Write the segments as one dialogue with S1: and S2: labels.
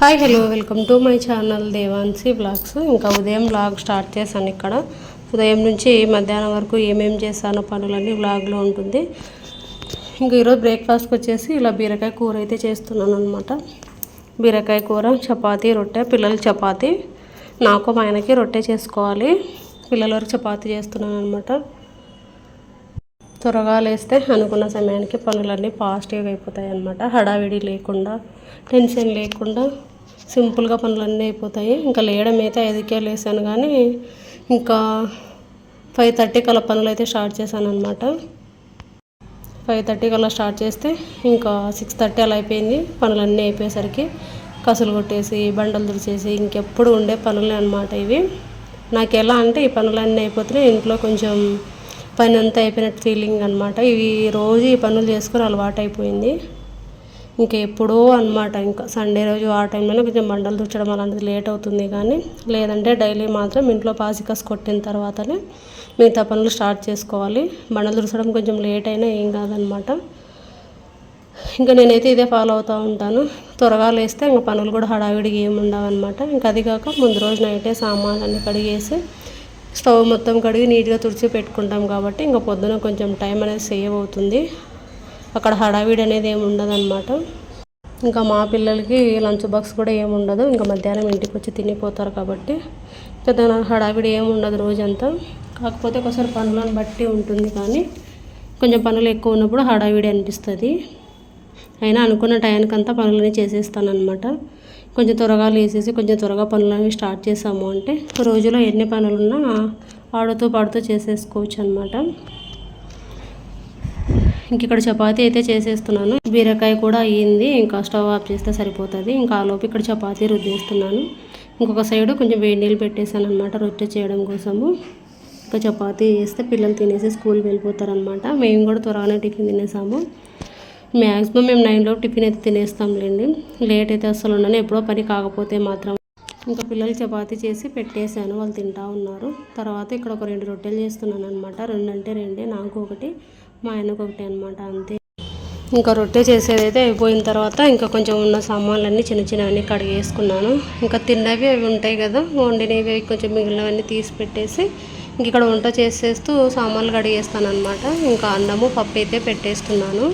S1: Hi hello welcome to my channel Devansi blogs. ఇంకా ఉదయం blog start చేశాను ఇక్కడ. ఉదయం నుంచి మధ్యాహ్నం వరకు ఏమేం చేశానో పనులన్నీ బ్లాగ్లో ఉంటుంది. ఇంక ఈరోజు బ్రేక్ఫాస్ట్కి వచ్చేసి ఇలా బీరకాయ కూర అయితే చేస్తున్నాను అనమాట బీరకాయ కూర చపాతీ రొట్టె పిల్లలు చపాతీ. నాకు మా ఆయనకి రొట్టె చేసుకోవాలి. పిల్లల వరకు చపాతీ చేస్తున్నాను అనమాట త్వరగా లేస్తే అనుకున్న సమయానికి పనులన్నీ ఫాస్ట్గా అయిపోతాయి అన్నమాట హడావిడి లేకుండా టెన్షన్ లేకుండా. సింపుల్గా పనులన్నీ అయిపోతాయి. ఇంకా లేయడం అయితే ఐదుకే లేసాను కానీ ఇంకా ఫైవ్ థర్టీ కల పనులు అయితే స్టార్ట్ చేశాను అనమాట ఫైవ్ థర్టీకి కల్లా స్టార్ట్ చేస్తే ఇంకా సిక్స్ థర్టీ అలా అయిపోయింది. పనులన్నీ అయిపోయేసరికి కసులు కొట్టేసి బండలు తుడిచేసి ఇంకెప్పుడు ఉండే పనులే అనమాట ఇవి. నాకు ఎలా అంటే ఈ పనులన్నీ అయిపోతున్నాయి ఇంట్లో కొంచెం పని అంతా అయిపోయినట్టు ఫీలింగ్ అనమాట ఇవి రోజు ఈ పనులు చేసుకుని అలవాటు అయిపోయింది ఇంకా ఎప్పుడో అనమాట ఇంకా సండే రోజు ఆ టైంలోనే కొంచెం బండలు తుచ్చడం అలాంటిది లేట్ అవుతుంది కానీ లేదంటే డైలీ మాత్రం ఇంట్లో పాసికస్ కొట్టిన తర్వాతనే మిగతా పనులు స్టార్ట్ చేసుకోవాలి. బండలు తుడచడం కొంచెం లేట్ అయినా ఏం కాదనమాట ఇంకా నేనైతే ఇదే ఫాలో అవుతూ ఉంటాను. త్వరగా లేస్తే ఇంకా పనులు కూడా హడావిడిగా ఏమి ఉండవు అనమాట ఇంకా అది కాక ముందు రోజు నైటే సామాన్లు అన్నీ కడిగేసి స్టవ్ మొత్తం కడిగి నీట్గా తుడిచి పెట్టుకుంటాం కాబట్టి ఇంకా పొద్దున కొంచెం టైం అనేది సేవ్ అవుతుంది. అక్కడ హడావిడి అనేది ఏమి ఉండదు అనమాట ఇంకా మా పిల్లలకి లంచ్ బాక్స్ కూడా ఏమి ఉండదు. ఇంకా మధ్యాహ్నం ఇంటికి వచ్చి తినిపోతారు కాబట్టి పెద్ద హడావిడి ఏమి ఉండదు రోజంతా. కాకపోతే ఒకసారి పనులను బట్టి ఉంటుంది కానీ కొంచెం పనులు ఎక్కువ ఉన్నప్పుడు హడావిడి అనిపిస్తుంది. అయినా అనుకున్న టయానికంతా పనులన్నీ చేసేస్తానమాట కొంచెం త్వరగా లేసేసి కొంచెం త్వరగా పనులన్నీ స్టార్ట్ చేసాము అంటే రోజులో ఎన్ని పనులున్నా ఆడుతూ పాడుతూ చేసేసుకోవచ్చు అనమాట ఇంక ఇక్కడ చపాతీ అయితే చేసేస్తున్నాను. బీరకాయ కూడా అయ్యింది. ఇంకా స్టవ్ ఆఫ్ చేస్తే సరిపోతుంది. ఇంకా ఆలోపు ఇక్కడ చపాతీ రుద్దేస్తున్నాను. ఇంకొక సైడు కొంచెం వేడి నీళ్ళు పెట్టేశాను అనమాట రొట్టె చేయడం కోసము. ఇంకా చపాతీ చేస్తే పిల్లలు తినేసి స్కూల్కి వెళ్ళిపోతారనమాట మేము కూడా త్వరగానే టిఫిన్ తినేసాము. మ్యాక్సిమం మేము నైన్లో టిఫిన్ అయితే తినేస్తాంలేండి. లేట్ అయితే అసలు ఉన్నాను ఎప్పుడో పని కాకపోతే మాత్రం. ఇంకా పిల్లలు చపాతీ చేసి పెట్టేశాను. వాళ్ళు తింటా ఉన్నారు. తర్వాత ఇక్కడ ఒక రెండు రొట్టెలు చేస్తున్నాను అనమాట రెండు అంటే రెండే నాకు ఒకటి. మా ఆయనకు ఒకటి అనమాట అంతే. ఇంకా రొట్టె చేసేదైతే అయిపోయిన తర్వాత ఇంకా కొంచెం ఉన్న సామాన్లన్నీ చిన్న చిన్నవన్నీ కడిగేసుకున్నాను ఇంకా తిన్నవి అవి ఉంటాయి కదా వండినవి కొంచెం మిగిలినవన్నీ తీసి పెట్టేసి ఇంక ఇక్కడ వంట చేసేస్తూ సామాన్లు కడిగేస్తాను అనమాట ఇంకా అన్నము పప్పు అయితే పెట్టేస్తున్నాను.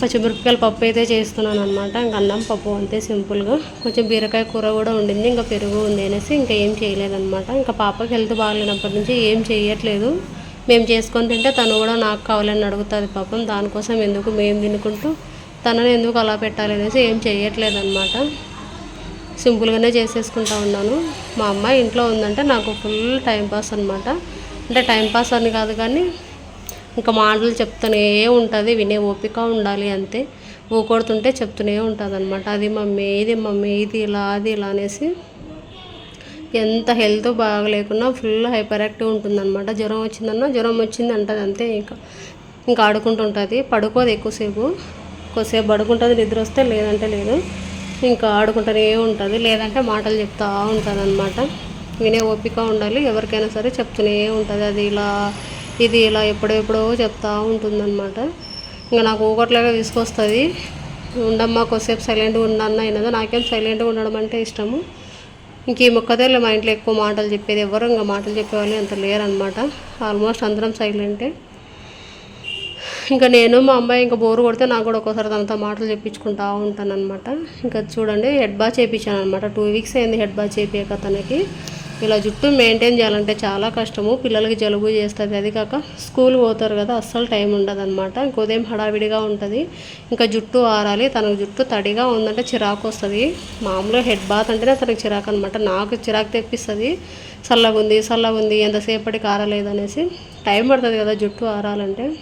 S1: పచ్చిమిరపకాయల పప్పు అయితే చేస్తున్నాను అనమాట ఇంకా అన్నం పప్పు అంతే సింపుల్గా. కొంచెం బీరకాయ కూర కూడా ఉండింది ఇంకా పెరుగు ఉంది అనేసి ఇంకా ఏం చేయలేదన్నమాట. ఇంకా పాపకి హెల్త్ బాగాలేనప్పటి నుంచి ఏం చేయట్లేదు. మేము చేసుకొని తింటే తను కూడా నాకు కావాలని అడుగుతుంది పాపం. దానికోసం ఎందుకు మేము తినుకుంటూ తనని ఎందుకు అలా పెట్టాలి అనేసి ఏం చేయట్లేదు అనమాట సింపుల్గానే చేసేసుకుంటా ఉన్నాను. మా అమ్మాయి ఇంట్లో ఉందంటే నాకు ఫుల్ టైంపాస్ అనమాట అంటే టైంపాస్ అని కాదు కానీ ఇంకా మాటలు చెప్తూనే ఉంటుంది వినే ఓపిక ఉండాలి అంతే. ఊకొడుతుంటే చెప్తూనే ఉంటుంది అనమాట అది మమ్మీ ఇది మమ్మీ ఇది ఇలా అది ఇలా అనేసి ఎంత హెల్త్ బాగలేకున్నా ఫుల్ హైపర్ యాక్టివ్ ఉంటుందన్నమాట. జ్వరం వచ్చిందన్నా జ్వరం వచ్చింది అంటది అంతే ఇంకా. ఇంకా ఆడుకుంటుంటుంది. పడుకోదు ఎక్కువసేపు. కొద్దిసేపు పడుకుంటుంది నిద్ర వస్తే లేదంటే లేదు. ఇంకా ఆడుకుంటూనే ఉంటుంది. లేదంటే మాటలు చెప్తా ఉంటుంది అనమాట వినే ఓపిక ఉండాలి. ఎవరికైనా సరే చెప్తూనే ఉంటుంది. అది ఇలా ఇది ఇలా ఎప్పుడెప్పుడో చెప్తా ఉంటుందన్నమాట. ఇంకా నాకు ఊగట్లాగా తీసుకొస్తుంది ఉండమ్మా కొద్దిసేపు సైలెంట్గా ఉండన్నా అయినదో? నాకేం సైలెంట్గా ఉండడం అంటే ఇష్టము. ఇంక ఈ మొక్కదేళ్ళు మా ఇంట్లో ఎక్కువ మాటలు చెప్పేది ఎవరు ఇంకా మాటలు చెప్పేవాళ్ళు అంత లేరనమాట ఆల్మోస్ట్ అందరం సైలెంటే ఇంకా నేను మా అమ్మాయి ఇంకా బోరు కొడితే నాకు కూడా ఒక్కోసారి తనతో మాటలు చెప్పించుకుంటా ఉంటాను అనమాట ఇంకా చూడండి హెడ్ బాత్ చేయించాను అనమాట టూ వీక్స్ అయింది హెడ్ బాత్ చేయించాక తనకి. ఇలా జుట్టు మెయింటైన్ చేయాలంటే చాలా కష్టము. పిల్లలకి జలుబు చేస్తుంది. అది కాక స్కూల్ పోతారు కదా అస్సలు టైం ఉండదు అనమాట ఇంక ఉదయం హడావిడిగా ఉంటుంది. ఇంకా జుట్టు ఆరాలి. తనకు జుట్టు తడిగా ఉందంటే చిరాకు వస్తుంది. మామూలుగా హెడ్ బాత్ అంటేనే తనకు చిరాకు అనమాట నాకు చిరాకు తెప్పిస్తుంది. చల్లగా ఉంది చల్లగా ఉంది ఎంతసేపటికి ఆరలేదు అనేసి. టైం పడుతుంది కదా జుట్టు ఆరాలంటే.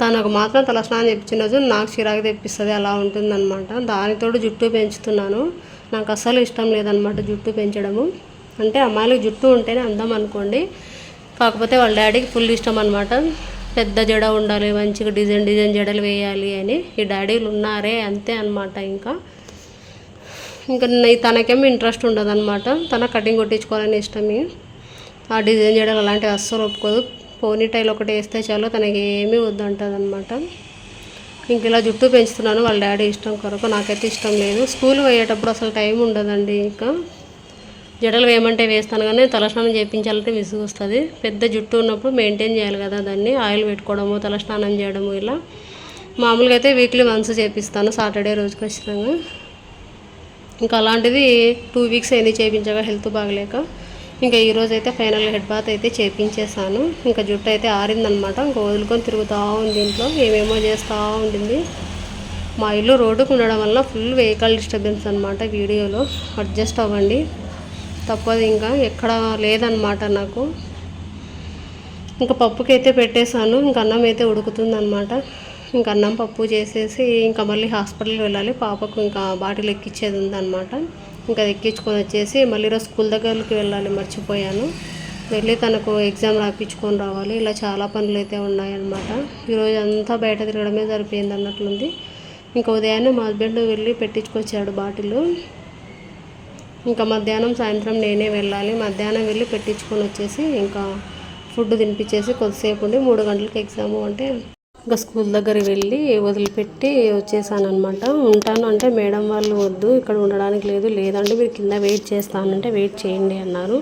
S1: తనకు మాత్రం తలస్నానం చెప్పించిన రోజు నాకు చిరాకు తెప్పిస్తుంది. అలా ఉంటుందన్నమాట. దానితోడు జుట్టు పెంచుతున్నాను. నాకు అస్సలు ఇష్టం లేదనమాట జుట్టు పెంచడము. అంటే అమ్మాయిలకు జుట్టు ఉంటేనే అందం అనుకోండి. కాకపోతే వాళ్ళ డాడీకి ఫుల్ ఇష్టం అనమాట పెద్ద జడ ఉండాలి మంచిగా డిజైన్ డిజైన్ జడలు వేయాలి అని. ఈ డాడీలు ఉన్నారే అంతే అనమాట ఇంకా. ఇంకా తనకేమో ఇంట్రెస్ట్ ఉండదు అనమాట తన కటింగ్ కొట్టించుకోవాలని ఇష్టమే. ఆ డిజైన్ జడలు అలాంటివి అస్సలు ఒప్పుకోదు. పోనీ టైల్ ఒకటి వేస్తే చాలు తనకి ఏమీ వద్దంటుంది అనమాట ఇంక ఇలా జుట్టు పెంచుతున్నాను వాళ్ళ డాడీ ఇష్టం కొరకు నాకైతే ఇష్టం లేదు. స్కూల్ పోయేటప్పుడు అసలు టైం ఉండదండి ఇంకా. జడలు వేయమంటే వేస్తాను కానీ తలస్నానం చేయించాలంటే విసుగు వస్తుంది. పెద్ద జుట్టు ఉన్నప్పుడు మెయింటైన్ చేయాలి కదా దాన్ని ఆయిల్ పెట్టుకోవడము తలస్నానం చేయడము ఇలా. మామూలుగా అయితే వీక్లీ వన్స్ చేపిస్తాను సాటర్డే రోజు ఖచ్చితంగా. ఇంకా అలాంటిది టూ వీక్స్ అయింది చేయించగా హెల్త్ బాగలేక ఇంకా ఈరోజు అయితే ఫైనల్ హెడ్ బాత్ అయితే చేపించేసాను ఇంకా జుట్టు అయితే ఆరిందనమాట ఇంకా వదులుకొని తిరుగుతూ ఉంది ఇంట్లో ఏమేమో చేస్తూ ఉండింది. మా ఇల్లు రోడ్డుకు ఉండడం వల్ల ఫుల్ వెహికల్ డిస్టర్బెన్స్ అనమాట వీడియోలో. అడ్జస్ట్ అవ్వండి. తప్పదు ఇంకా ఎక్కడ లేదనమాట నాకు. ఇంకా పప్పుకి అయితే పెట్టేశాను ఇంకా అన్నం అయితే ఉడుకుతుందనమాట ఇంకా అన్నం పప్పు చేసేసి ఇంకా మళ్ళీ హాస్పిటల్కి వెళ్ళాలి పాపకు ఇంకా బాటిల్ ఎక్కించేది ఉందనమాట ఇంకా ఎక్కించుకొని వచ్చేసి మళ్ళీ రోజు స్కూల్ దగ్గరికి వెళ్ళాలి మర్చిపోయాను. వెళ్ళి తనకు ఎగ్జామ్ రాపించుకొని రావాలి ఇలా చాలా పనులు అయితే ఉన్నాయన్నమాట. ఈరోజు అంతా బయట తిరగడమే సరిపోయింది అన్నట్లుంది. ఇంకా ఉదయాన్నే మా హస్బెండ్ వెళ్ళి పెట్టించుకొచ్చాడు బాటిల్. ఇంకా మధ్యాహ్నం సాయంత్రం నేనే వెళ్ళాలి. మధ్యాహ్నం వెళ్ళి పెట్టించుకొని వచ్చేసి ఇంకా ఫుడ్ తినిపించేసి కొద్దిసేపు ఉండి మూడు గంటలకు ఎగ్జామ్ అంటే ఇంకా స్కూల్ దగ్గర వెళ్ళి వదిలిపెట్టి వచ్చేసానమాట ఉంటాను అంటే మేడం వాళ్ళు వద్దు ఇక్కడ ఉండడానికి లేదు. లేదంటే మీరు కింద వెయిట్ చేస్తానంటే వెయిట్ చేయండి అన్నారు.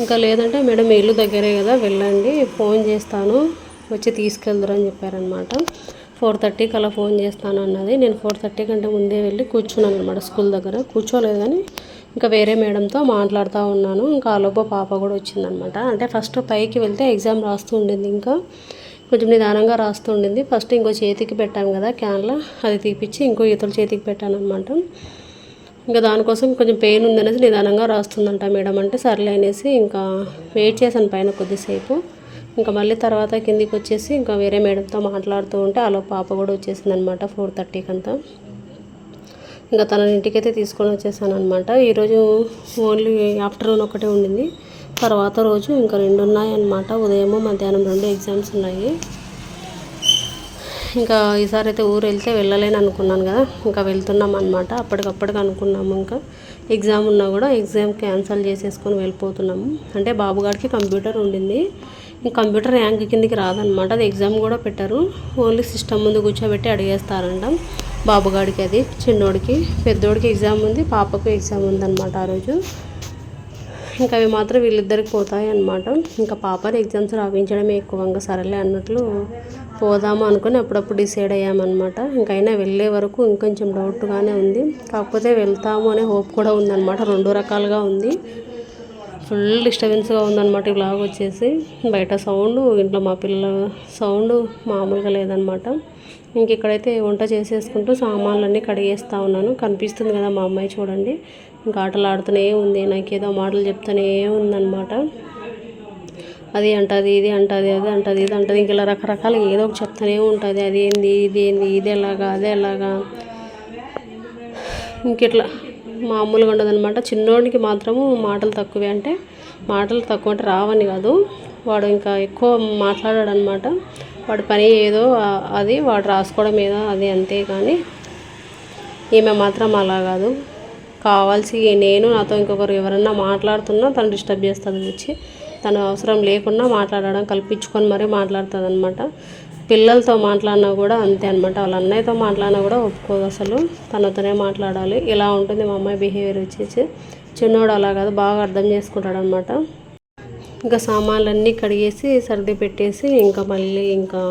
S1: ఇంకా లేదంటే మేడం ఇల్లు దగ్గరే కదా వెళ్ళండి ఫోన్ చేస్తాను వచ్చి తీసుకెళ్దురని చెప్పారనమాట ఫోర్ థర్టీకి అలా ఫోన్ చేస్తాను అన్నది. నేను ఫోర్ థర్టీ కంటే ముందే వెళ్ళి కూర్చున్నాను అనమాట స్కూల్ దగ్గర. కూర్చోలేదు కానీ ఇంకా వేరే మేడంతో మాట్లాడుతూ ఉన్నాను. ఇంకా ఆలోపు పాప కూడా వచ్చిందనమాట అంటే ఫస్ట్ పైకి వెళ్తే ఎగ్జామ్ రాస్తూ ఉండింది ఇంకా. కొంచెం నిదానంగా రాస్తూ ఉండింది. ఫస్ట్ ఇంకో చేతికి పెట్టాను కదా క్యాన్లో. అది తీపిచ్చి ఇంకో ఇతరుల చేతికి పెట్టాను అనమాట ఇంకా దానికోసం కొంచెం పెయిన్ ఉందనేసి నిదానంగా రాస్తుందంట మేడం. అంటే సర్లే అనేసి ఇంకా వెయిట్ చేశాను పైన కొద్దిసేపు. ఇంకా మళ్ళీ తర్వాత కిందికి వచ్చేసి ఇంకా వేరే మేడంతో మాట్లాడుతూ ఉంటే అలా పాప కూడా వచ్చేసింది అనమాట ఫోర్ థర్టీకి అంతా ఇంకా తన ఇంటికైతే తీసుకొని వచ్చేసాను అనమాట ఈరోజు ఓన్లీ ఆఫ్టర్నూన్ ఒకటే ఉండింది. తర్వాత రోజు ఇంకా రెండు ఉన్నాయన్నమాట. ఉదయము మధ్యాహ్నం రెండు ఎగ్జామ్స్ ఉన్నాయి. ఇంకా ఈసారి అయితే ఊరు వెళ్తే వెళ్ళలేని అనుకున్నాను కదా. ఇంకా వెళ్తున్నాం అనమాట అప్పటికప్పటికి అనుకున్నాము ఇంకా. ఎగ్జామ్ ఉన్నా కూడా ఎగ్జామ్ క్యాన్సిల్ చేసేసుకొని వెళ్ళిపోతున్నాము. అంటే బాబుగాడికి కంప్యూటర్ ఉండింది. కంప్యూటర్ ర్యాంక్ కిందకి రాదనమాట అది ఎగ్జామ్ కూడా పెట్టారు. ఓన్లీ సిస్టమ్ ముందు కూర్చోబెట్టి అడిగేస్తారంట. బాబుగాడికి అది చిన్నోడికి పెద్దోడికి ఎగ్జామ్ ఉంది పాపకు ఎగ్జామ్ ఉందన్నమాట ఆ రోజు. ఇంకా అవి మాత్రం వీళ్ళిద్దరికి పోతాయి అనమాట ఇంకా పాపని ఎగ్జామ్స్ రావించడమే ఎక్కువగా సరేలే అన్నట్లు పోదాము అనుకుని అప్పుడప్పుడు డిసైడ్ అయ్యామన్నమాట. ఇంకైనా వెళ్ళే వరకు ఇంకొంచెం డౌట్గానే ఉంది. కాకపోతే వెళ్తాము అనే హోప్ కూడా ఉందన్నమాట. రెండు రకాలుగా ఉంది. ఫుల్ డిస్టర్బెన్స్గా ఉందన్నమాట ఈ బ్లాగ్ వచ్చేసి. బయట సౌండ్ ఇంట్లో మా పిల్లల సౌండ్ మామూలుగా లేదనమాట ఇంక ఇక్కడైతే వంట చేసేసుకుంటూ సామాన్లన్నీ కడిగేస్తూ ఉన్నాను. కనిపిస్తుంది కదా మా అమ్మాయి చూడండి. ఇంకా ఆటలు ఆడుతూనే ఉంది. నాకు ఏదో మాటలు చెప్తూనే ఉందన్నమాట. అది అంటది ఇది అంటది అది అంటది ఇది అంటది. ఇంక ఇలా రకరకాల ఏదో ఒకటి చెప్తూనే ఉంటుంది. అది ఏంది ఇది ఏంది ఇది ఎలాగా అదే ఎలాగా. ఇంక ఇట్లా మామూలుగా ఉండదనమాట చిన్నోడికి మాత్రము మాటలు తక్కువే. అంటే మాటలు తక్కువ అంటే రావని కాదు. వాడు ఇంకా ఎక్కువ మాట్లాడాడు అనమాట వాడి పని ఏదో అది వాడు రాసుకోవడం ఏదో అది అంతే కానీ ఈమె మాత్రం అలా కాదు. కావాల్సి నేను నాతో ఇంకొకరు ఎవరన్నా మాట్లాడుతున్నా తను డిస్టర్బ్ చేస్తుంది వచ్చి. తను అవసరం లేకుండా మాట్లాడడం కల్పించుకొని మరీ మాట్లాడుతుంది అనమాట పిల్లలతో మాట్లాడినా కూడా అంతే అనమాట వాళ్ళ అన్నయ్యతో మాట్లాడినా కూడా ఒప్పుకోదు అసలు. తనతోనే మాట్లాడాలి. ఇలా ఉంటుంది మా అమ్మాయి బిహేవియర్ వచ్చేసి. చిన్నోడు అలా కాదు బాగా అర్థం చేసుకుంటాడు అనమాట ఇంకా సామాన్లన్నీ కడిగేసి సర్ది పెట్టేసి ఇంకా మళ్ళీ ఇంకా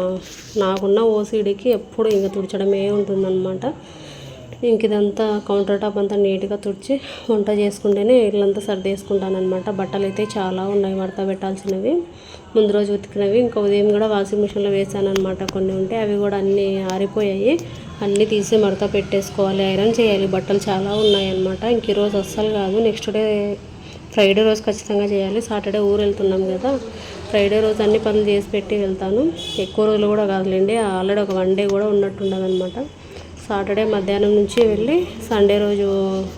S1: నాకున్న ఓసీడీకి ఎప్పుడు ఇంకా తుడచడమే ఉంటుందన్నమాట. ఇంక ఇదంతా కౌంటర్ టాప్ అంతా నీట్గా తుడిచి వంట చేసుకుంటేనే ఇల్లంతా సర్దేసుకుంటాను అనమాట బట్టలు అయితే చాలా ఉన్నాయి మడత పెట్టాల్సినవి. ముందు రోజు ఉతికినవి. ఇంకా ఉదయం కూడా వాషింగ్ మిషన్లో వేసాను అనమాట కొన్ని ఉంటే. అవి కూడా అన్నీ ఆరిపోయాయి. అన్నీ తీసి మడత పెట్టేసుకోవాలి. ఐరన్ చేయాలి. బట్టలు చాలా ఉన్నాయి అనమాట ఇంక ఈరోజు అస్సలు కాదు. నెక్స్ట్ డే ఫ్రైడే రోజు ఖచ్చితంగా చేయాలి. సాటర్డే ఊరు వెళ్తున్నాం కదా. ఫ్రైడే రోజు అన్ని పనులు చేసి పెట్టి వెళ్తాను. ఎక్కువ రోజులు కూడా కాదులేండి. ఆల్రెడీ ఒక వన్ డే కూడా ఉన్నట్టు అనమాట సాటర్డే మధ్యాహ్నం నుంచి వెళ్ళి సండే రోజు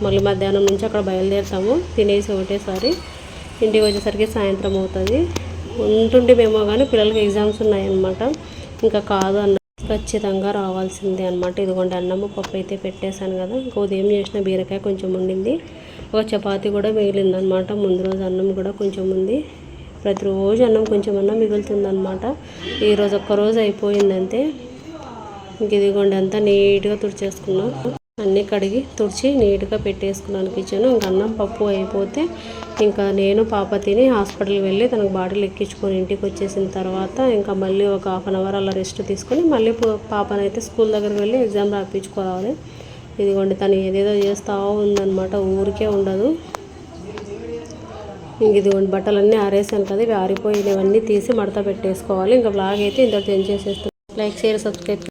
S1: మళ్ళీ మధ్యాహ్నం నుంచి అక్కడ బయలుదేరుతాము. తినేసి ఒకటేసారి ఇంటికి వచ్చేసరికి సాయంత్రం అవుతుంది. ఉంటుండేమేమో కానీ పిల్లలకి ఎగ్జామ్స్ ఉన్నాయన్నమాట. ఇంకా కాదు అన్న ఖచ్చితంగా రావాల్సిందే అనమాట ఇదిగోండి అన్నము పప్పు అయితే పెట్టేశాను కదా. ఇంకా ఉదయం చేసిన బీరకాయ కొంచెం ఉండింది ఒక చపాతి కూడా మిగిలిందనమాట ముందు రోజు అన్నం కూడా కొంచెం ఉంది. ప్రతిరోజు అన్నం కొంచెం అన్నం మిగులుతుందనమాట ఈరోజు ఒక్కరోజు అయిపోయిందంతే. ఇంక ఇదిగోండి అంతా నీట్గా తుడిచేసుకున్నాం. అన్నీ కడిగి తుడిచి నీట్గా పెట్టేసుకున్నాను కిచెన్. ఇంక అన్నం పప్పు అయిపోతే ఇంకా నేను పాప తిని హాస్పిటల్కి వెళ్ళి తనకు బాటిల్ ఎక్కించుకొని ఇంటికి వచ్చేసిన తర్వాత ఇంకా మళ్ళీ ఒక హాఫ్ అన్ అవర్ అలా రెస్ట్ తీసుకొని మళ్ళీ పో- పాపనైతే స్కూల్ దగ్గరికి వెళ్ళి ఎగ్జామ్ రాయించుకోవాలి ఇదిగోండి తను ఏదేదో చేస్తూ ఉందనమాట ఊరికే ఉండదు. ఇంక ఇదిగోండి బట్టలన్నీ ఆరేసాను కదా ఇవి ఆరిపోయినవన్నీ తీసి మడత పెట్టేసుకోవాలి. ఇంకా బ్లాగ్ అయితే ఇంత చేసేస్తాను లైక్ షేర్ సబ్స్క్రైబ్